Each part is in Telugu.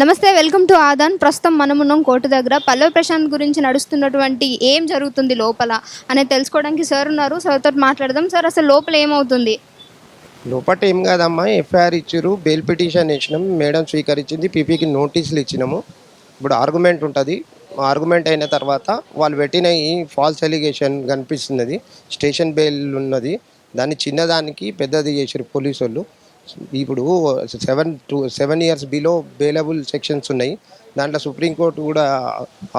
నమస్తే వెల్కమ్ టు ఆదాన్. ప్రస్తుతం మనమున్నాం కోర్టు దగ్గర. పల్లవి ప్రశాంత్ గురించి నడుస్తున్నటువంటి ఏం జరుగుతుంది లోపల అనేది తెలుసుకోవడానికి సార్ ఉన్నారు. సార్తో మాట్లాడదాం. సార్ అసలు లోపల ఏమవుతుంది? లోపట ఏం కాదమ్మా ఎఫ్ఐఆర్ ఇచ్చారు బెయిల్ పిటిషన్ ఇచ్చినాం మేడం స్వీకరించింది పీపీకి నోటీసులు ఇచ్చినాము. ఇప్పుడు ఆర్గ్యుమెంట్ ఉంటుంది. ఆర్గ్యుమెంట్ అయిన తర్వాత వాళ్ళు పెట్టిన ఈ ఫాల్స్ ఎలిగేషన్ కనిపిస్తున్నది. స్టేషన్ బెయిల్ ఉన్నది. దాన్ని చిన్నదానికి పెద్దది చేసారు పోలీసు వాళ్ళు ఇప్పుడు seven to seven years below bailable sections ఉన్నాయి. దాంట్లో సుప్రీంకోర్టు కూడా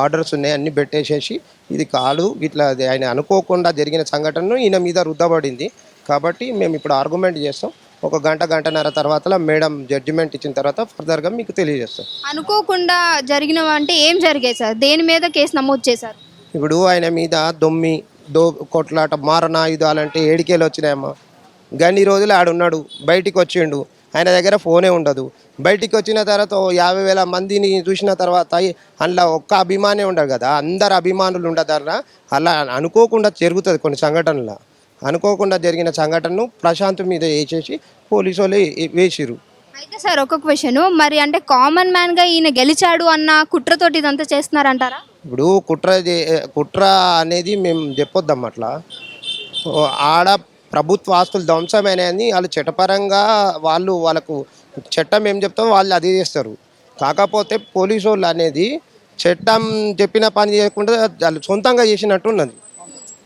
ఆర్డర్స్ ఉన్నాయి అన్ని పెట్టేసేసి ఇది కాదు ఇట్లా ఆయన అనుకోకుండా జరిగిన సంఘటనను ఈయన మీద రుద్దబడింది. కాబట్టి మేము ఇప్పుడు ఆర్గ్యుమెంట్ చేస్తాం. ఒక గంట గంటన్నర తర్వాత మేడం జడ్జిమెంట్ ఇచ్చిన తర్వాత ఫర్దర్గా మీకు తెలియజేస్తాం. అనుకోకుండా జరిగినవి అంటే ఏం జరిగాయి సార్? దేని మీద కేసు నమోదు చేశారు? ఇప్పుడు ఆయన మీద దొమ్మి దో కొట్లాట మారణాయుధాలంటే ఏడికేలు వచ్చినాయమ్మా. గన్ని రోజులు ఆడున్నాడు బయటికి వచ్చిండు. ఆయన దగ్గర ఫోనే ఉండదు. బయటికి వచ్చిన తర్వాత యాభై వేల మందిని చూసిన తర్వాత అందులో ఒక్క అభిమానే ఉండదు కదా. అందరు అభిమానులు ఉండదన్న అలా అనుకోకుండా జరుగుతుంది కొన్ని సంఘటనలు. అనుకోకుండా జరిగిన సంఘటనను ప్రశాంత్ మీద వేసేసి పోలీసు వాళ్ళు వేసిరు అయితే సార్ ఒక క్వశ్చన్. మరి అంటే కామన్ మ్యాన్గా ఈయన గెలిచాడు అన్న కుట్రతోటి ఇదంతా చేస్తున్నారంటారా? ఇప్పుడు కుట్ర కుట్ర అనేది మేము చెప్పొద్దాం అట్లా ఆడ ప్రభుత్వ ఆస్తులు ధ్వంసమైనని వాళ్ళు చట్టపరంగా వాళ్ళు వాళ్ళకు చట్టం ఏం చెప్తామో వాళ్ళు అది చేస్తారు. కాకపోతే పోలీసు వాళ్ళు అనేది చట్టం చెప్పిన పని చేయకుండా వాళ్ళు సొంతంగా చేసినట్టు ఉన్నది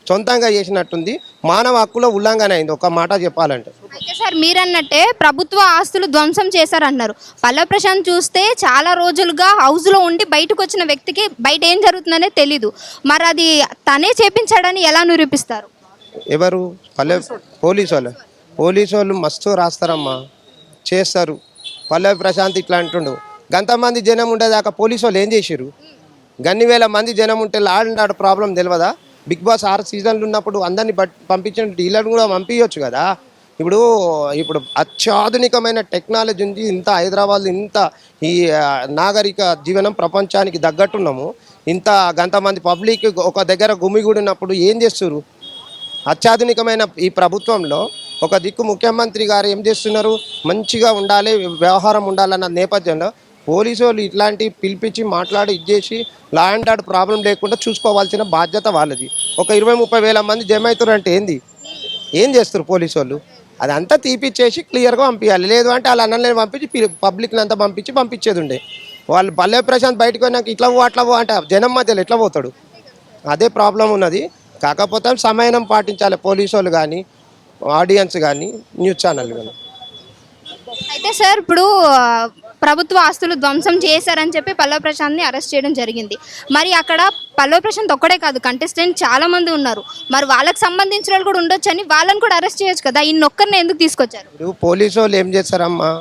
సొంతంగా చేసినట్టుంది. మానవ హక్కుల ఉల్లంఘన అయింది. ఒక మాట చెప్పాలంటే. అయితే సార్ మీరన్నట్టే ప్రభుత్వ ఆస్తులు ధ్వంసం చేశారన్నారు. పల్లవి ప్రశాంత్ చూస్తే చాలా రోజులుగా హౌస్లో ఉండి బయటకు వచ్చిన వ్యక్తికి బయట ఏం జరుగుతుందనే తెలీదు. మరి అది తనే చేపించాడని ఎలా నిరూపిస్తారు? ఎవరు? పల్లె పోలీసు వాళ్ళు పోలీసు వాళ్ళు మస్తు రాస్తారమ్మా. చేస్తారు. పల్లవి ప్రశాంత్ ఇట్లా అంటుండు. గంతమంది జనం ఉండేదాకా పోలీసు వాళ్ళు ఏం చేసిరు గన్ని వేల మంది జనం ఉంటే ఆడినాడు ప్రాబ్లం తెలియదా బిగ్ బాస్ ఆరు సీజన్లు ఉన్నప్పుడు అందరినీ పంపించిన డీలర్ కూడా పంపించవచ్చు కదా? ఇప్పుడు ఇప్పుడు అత్యాధునికమైన టెక్నాలజీ ఉంది ఇంత హైదరాబాద్ ఇంత ఈ నాగరిక జీవనం ప్రపంచానికి తగ్గట్టున్నాము. ఇంత గంతమంది పబ్లిక్ ఒక దగ్గర గుమిగూడినప్పుడు ఏం చేస్తారు అత్యాధునికమైన ఈ ప్రభుత్వంలో ఒక దిక్కు ముఖ్యమంత్రి గారు ఏం చేస్తున్నారు? మంచిగా ఉండాలి వ్యవహారం ఉండాలన్న నేపథ్యంలో పోలీసు వాళ్ళు ఇట్లాంటి పిలిపించి మాట్లాడి ఇచ్చేసి లా అండ్ ఆర్డర్ ప్రాబ్లం లేకుండా చూసుకోవాల్సిన బాధ్యత వాళ్ళది. ఒక ఇరవై ముప్పై వేల మంది జమ అవుతారు అంటే ఏంది? ఏం చేస్తారు పోలీసు వాళ్ళు అదంతా తీపిచ్చేసి క్లియర్గా పంపించాలి లేదు అంటే వాళ్ళ అన్నలేని పంపించి పబ్లిక్ని అంతా పంపించి పంపించేది ఉండే వాళ్ళు భలే ప్రశాంత్ బయటకు పోయినాక ఇట్లా పో అట్లా పో అంటే జనం మధ్యలో ఎట్లా పోతాడు? అదే ప్రాబ్లం ఉన్నది. కాకపోతే సమయం పాటించాలి పోలీసు వాళ్ళు కానీ ఆడియన్స్ కానీ న్యూస్ ఛానల్ కానీ అయితే సార్ ఇప్పుడు ప్రభుత్వ ఆస్తులు ధ్వంసం చేశారని చెప్పి పల్లవి ప్రశాంత్ని అరెస్ట్ చేయడం జరిగింది. మరి అక్కడ పల్లవి ప్రశాంత్ ఒక్కడే కాదు కంటెస్టెంట్ చాలా మంది ఉన్నారు. మరి వాళ్ళకి సంబంధించిన వాళ్ళు కూడా ఉండొచ్చని వాళ్ళని కూడా అరెస్ట్ చేయొచ్చు కదా? ఈయన ఒక్కరిని ఎందుకు తీసుకొచ్చారు? ఇప్పుడు పోలీసు వాళ్ళు ఏం చేస్తారమ్మా?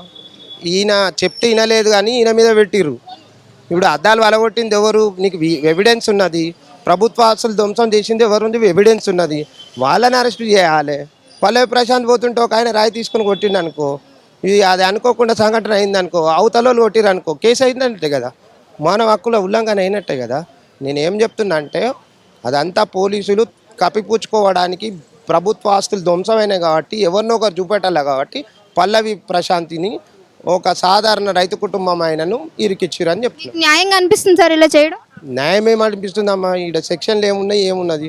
ఈయన చెప్తే వినలేదు కానీ ఈయన మీద పెట్టిర్రు. ఇప్పుడు అద్దాలు వలగొట్టింది ఎవరు? నీకు ఎవిడెన్స్ ఉన్నది. ప్రభుత్వ ఆస్తులు ధ్వంసం చేసింది ఎవరు ఉంది ఎవిడెన్స్ ఉన్నది. వాళ్ళని అరెస్ట్ చేయాలి. పల్లవి ప్రశాంత్ పోతుంటే ఒక ఆయన రాయి తీసుకొని కొట్టిండు అనుకో. ఇది అది అనుకోకుండా సంఘటన అయిందనుకో అవతలలో కొట్టిరు అనుకో. కేసు అయిందంటే కదా. మానవ హక్కుల ఉల్లంఘన అయినట్టే కదా. నేను ఏం చెప్తున్నా అంటే అదంతా పోలీసులు కప్పిపుచ్చుకోవడానికి ప్రభుత్వ ఆస్తులు ధ్వంసమైనాయి కాబట్టి ఎవరినో ఒకరు చూపెట్టాలి కాబట్టి పల్లవి ప్రశాంతిని ఒక సాధారణ రైతు కుటుంబం ఆయనను ఇరికిచ్చారు అని చెప్తున్నారు న్యాయంగా అనిపిస్తుంది సార్ ఇలా చేయడం? న్యాయం ఏమనిపిస్తుందమ్మా ఈడ సెక్షన్లు ఏమున్నాయి ఏమున్నది?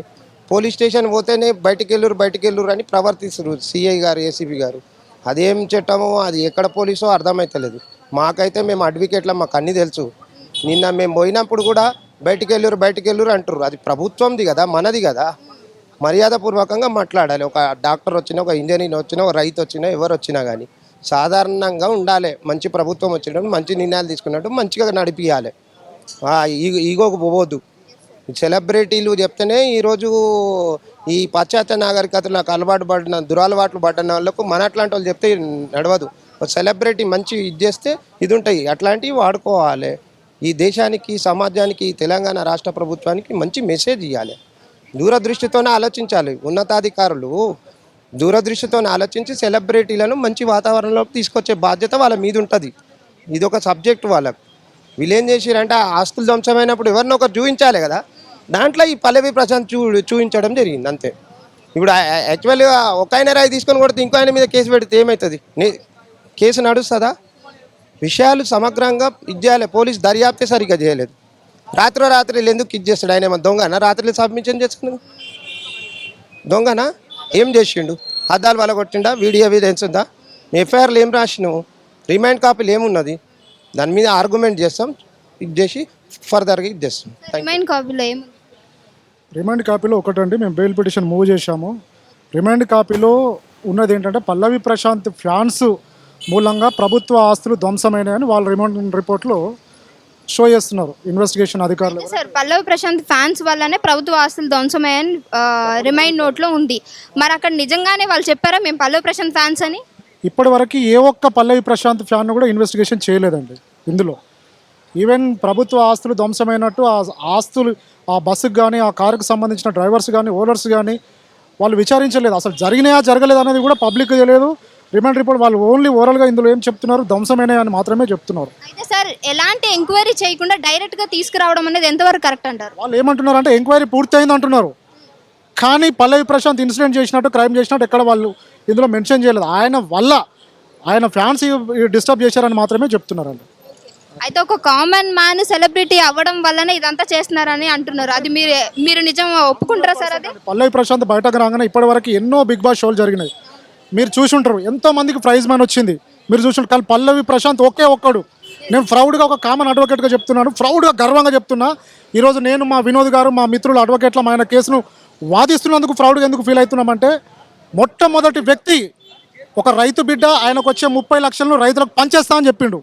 పోలీస్ స్టేషన్ పోతేనే బయటికి వెళ్ళురు బయటికి వెళ్ళురు అని ప్రవర్తిస్తారు సిఐ గారు ఏసీబీ గారు. అదేం చట్టమో అది ఎక్కడ పోలీసో అర్థమవుతలేదు మాకైతే మేము అడ్వకేట్ల మాకు అన్నీ తెలుసు. నిన్న మేము పోయినప్పుడు కూడా బయటికి వెళ్ళురు బయటికి వెళ్ళురు అంటారు అది ప్రభుత్వంది కదా మనది కదా. మర్యాదపూర్వకంగా మాట్లాడాలి. ఒక డాక్టర్ వచ్చినా ఒక ఇంజనీర్ వచ్చినా ఒక రైతు వచ్చినా ఎవరు వచ్చినా కానీ సాధారణంగా ఉండాలి. మంచి ప్రభుత్వం వచ్చినప్పుడు మంచి నిర్ణయాలు తీసుకున్నట్టు మంచిగా నడిపియాలి. ఈగోకు పోవద్దు. సెలబ్రిటీలు చెప్తేనే ఈరోజు ఈ పాశ్చాత్య నాగరికతలకు అలవాటు పడిన దురలవాట్లు పడిన వాళ్ళకు మన అట్లాంటి వాళ్ళు చెప్తే నడవదు. ఒక సెలబ్రిటీ మంచి ఇది చేస్తే ఇది ఉంటాయి అట్లాంటివి వాడుకోవాలి. ఈ దేశానికి సమాజానికి తెలంగాణ రాష్ట్ర ప్రభుత్వానికి మంచి మెసేజ్ ఇవ్వాలి దూరదృష్టితోనే ఆలోచించాలి. ఉన్నతాధికారులు దూరదృష్టితోనే ఆలోచించి సెలబ్రిటీలను మంచి వాతావరణంలోకి తీసుకొచ్చే బాధ్యత వాళ్ళ మీద ఉంటుంది ఇది ఒక సబ్జెక్ట్ వాళ్ళకు. వీళ్ళేం ఏం చేసిరంటే ఆస్తులు ధ్వంసమైనప్పుడు ఎవరినో ఒకరు చూపించాలి కదా. దాంట్లో ఈ పల్లవి ప్రశాంత్ చూ చూపించడం జరిగింది అంతే. ఇప్పుడు యాక్చువల్గా ఒక ఆయన రాయి తీసుకొని కొడితే ఇంకో ఆయన మీద కేసు పెడితే ఏమవుతుంది నే- కేసు నడుస్తుందా? విషయాలు సమగ్రంగా ఇది పోలీస్ దర్యాప్తే సరిగ్గా చేయలేదు. రాత్రి రాత్రి ఎందుకు ఇది చేస్తాడు? ఆయన ఏమన్నా దొంగనా? రాత్రి సబ్మిషన్ చేస్తాడు దొంగనా? ఏం చేసిండు? అద్దాలు వల కొట్టిండా వీడియో ఎవిడెన్స్ ఉందా ఎఫ్ఐఆర్లు ఏం రాసినావు? రిమైండ్ కాపీలు ఏమున్నది? దాని మీద ఆర్గ్యుమెంట్ చేస్తాం. ఇది చేసి ఫర్దర్గా ఇది చేస్తాం. రిమైండ్ కాపీలో ఏముంది రిమాండ్ కాపీలో ఒకటండి మేము బెయిల్ పిటిషన్ మూవ్ చేశాము. రిమాండ్ కాపీలో ఉన్నది ఏంటంటే పల్లవి ప్రశాంత్ ఫ్యాన్స్ మూలంగా ప్రభుత్వ ఆస్తులు ధ్వంసమైనాయని వాళ్ళ రిమాండ్ రిపోర్ట్లో షో చేస్తున్నారు ఇన్వెస్టిగేషన్ అధికారులు సార్ పల్లవి ప్రశాంత్ ఫ్యాన్స్ వల్లనే ప్రభుత్వ ఆస్తులు ధ్వంసమయ్యని రిమైండ్ నోట్లో ఉంది. మరి అక్కడ నిజంగానే వాళ్ళు చెప్పారా మేము పల్లవి ప్రశాంత్ ఫ్యాన్స్ అని? ఇప్పటి వరకు ఏ ఒక్క పల్లవి ప్రశాంత్ ఫ్యాన్ కూడా ఇన్వెస్టిగేషన్ చేయలేదండి ఇందులో. ఈవెన్ ప్రభుత్వ ఆస్తులు ధ్వంసమైనట్టు ఆ ఆస్తులు ఆ బస్సుకు కానీ ఆ కారుకు సంబంధించిన డ్రైవర్స్ కానీ ఓనర్స్ కానీ వాళ్ళు విచారించలేదు. అసలు జరిగినాయా జరగలేదు అనేది కూడా పబ్లిక్ తెలియదు. రిమాండ్ రిపోర్ట్ వాళ్ళు ఓన్లీ ఓవరాల్గా ఇందులో ఏం చెప్తున్నారు ధ్వంసమైనాయి అని మాత్రమే చెప్తున్నారు. అయితే సార్ ఎలాంటి ఎంక్వైరీ చేయకుండా డైరెక్ట్గా తీసుకురావడం అనేది ఎంతవరకు కరెక్ట్ అంటారు? వాళ్ళు ఏమంటున్నారు అంటే ఎంక్వైరీ పూర్తయింది అంటున్నారు కానీ పల్లవి ప్రశాంత్ ఇన్సిడెంట్ చేసినట్టు క్రైమ్ చేసినట్టు ఎక్కడ వాళ్ళు ఇందులో మెన్షన్ చేయలేదు. ఆయన వల్ల ఆయన ఫ్యాన్స్ డిస్టర్బ్ చేశారని మాత్రమే చెప్తున్నారండి. అయితే ఒక కామన్ మ్యాన్ సెలబ్రిటీ అవ్వడం వల్లనే ఇదంతా చేస్తున్నారని అంటున్నారు. అది మీరు మీరు నిజం ఒప్పుకుంటారా సార్ అది? పల్లవి ప్రశాంత్ బయటకు రాగానే ఇప్పటి వరకు ఎన్నో బిగ్ బాస్ షోలు జరిగినాయి. మీరు చూసుంటారు ఎంతో మందికి ప్రైజ్ మ్యాన్ వచ్చింది. మీరు చూసుంటారు కానీ పల్లవి ప్రశాంత్ ఒకే ఒక్కడు. నేను ప్రౌడ్గా ఒక కామన్ అడ్వకేట్గా చెప్తున్నాను ప్రౌడ్గా గర్వంగా చెప్తున్నా. ఈరోజు నేను మా వినోద్ గారు మా మిత్రులు అడ్వకేట్ల ఆయన కేసును వాదిస్తున్నందుకు ప్రౌడ్గా ఎందుకు ఫీల్ అవుతున్నామంటే మొట్టమొదటి వ్యక్తి ఒక రైతు బిడ్డ ఆయనకు వచ్చే ముప్పై లక్షలను రైతులకు పంచేస్తా అని చెప్పిండు.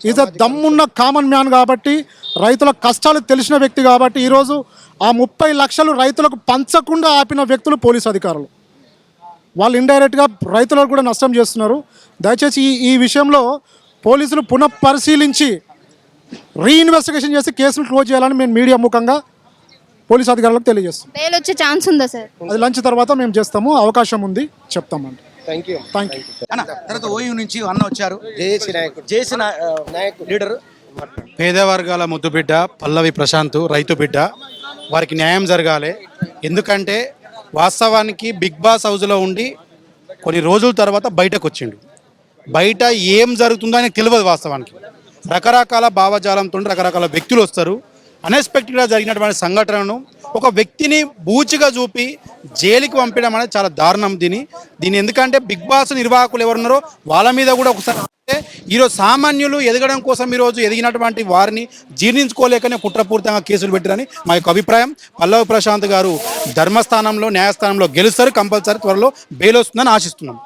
ఈజ్ అ దమ్మున్న కామన్ మ్యాన్ కాబట్టి రైతుల కష్టాలు తెలిసిన వ్యక్తి కాబట్టి ఈరోజు ఆ ముప్పై లక్షలు రైతులకు పంచకుండా ఆపిన వ్యక్తులు పోలీస్ అధికారులు. వాళ్ళు ఇండైరెక్ట్గా రైతులకు కూడా నష్టం చేస్తున్నారు. దయచేసి ఈ ఈ విషయంలో పోలీసులు పునఃపరిశీలించి రీఇన్వెస్టిగేషన్ చేసి కేసులు క్లోజ్ చేయాలని మేము మీడియా ముఖంగా పోలీస్ అధికారులకు తెలియజేస్తాం. బెయిల్ వచ్చే ఛాన్స్ ఉందా సార్? అది లంచ్ తర్వాత మేము చేస్తాము అవకాశం ఉంది చెప్తామండి. థ్యాంక్ యూ థ్యాంక్ యూ అన్న తర్వాత ఓయూ నుంచి అన్న వచ్చారు. జేఏసీ నాయకుడు. చేసిన లీడర్. పేద వర్గాల ముద్దు బిడ్డ పల్లవి ప్రశాంత్ రైతు బిడ్డ వారికి న్యాయం జరగాలి. ఎందుకంటే వాస్తవానికి బిగ్ బాస్ హౌస్లో ఉండి కొన్ని రోజుల తర్వాత బయటకు వచ్చిండు. బయట ఏం జరుగుతుందో ఆయనకు తెలియదు వాస్తవానికి. రకరకాల భావజాలంతో రకరకాల వ్యక్తులు వస్తారు. అన్ఎక్స్పెక్టెడ్గా జరిగినటువంటి సంఘటనను ఒక వ్యక్తిని బూచిగా చూపి జైలుకి పంపించడం అనేది చాలా దారుణం దీని. దీని ఎందుకంటే బిగ్ బాస్ నిర్వాహకులు ఎవరున్నారో వాళ్ళ మీద కూడా ఒకసారి ఈరోజు సామాన్యులు ఎదగడం కోసం ఈరోజు ఎదిగినటువంటి వారిని జీర్ణించుకోలేకనే కుట్రపూరితంగా కేసులు పెట్టారని మా యొక్క అభిప్రాయం. పల్లవి ప్రశాంత్ గారు ధర్మస్థానంలో న్యాయస్థానంలో గెలుస్తారు కంపల్సరీ త్వరలో బెయిల్ వస్తుందని ఆశిస్తున్నాం.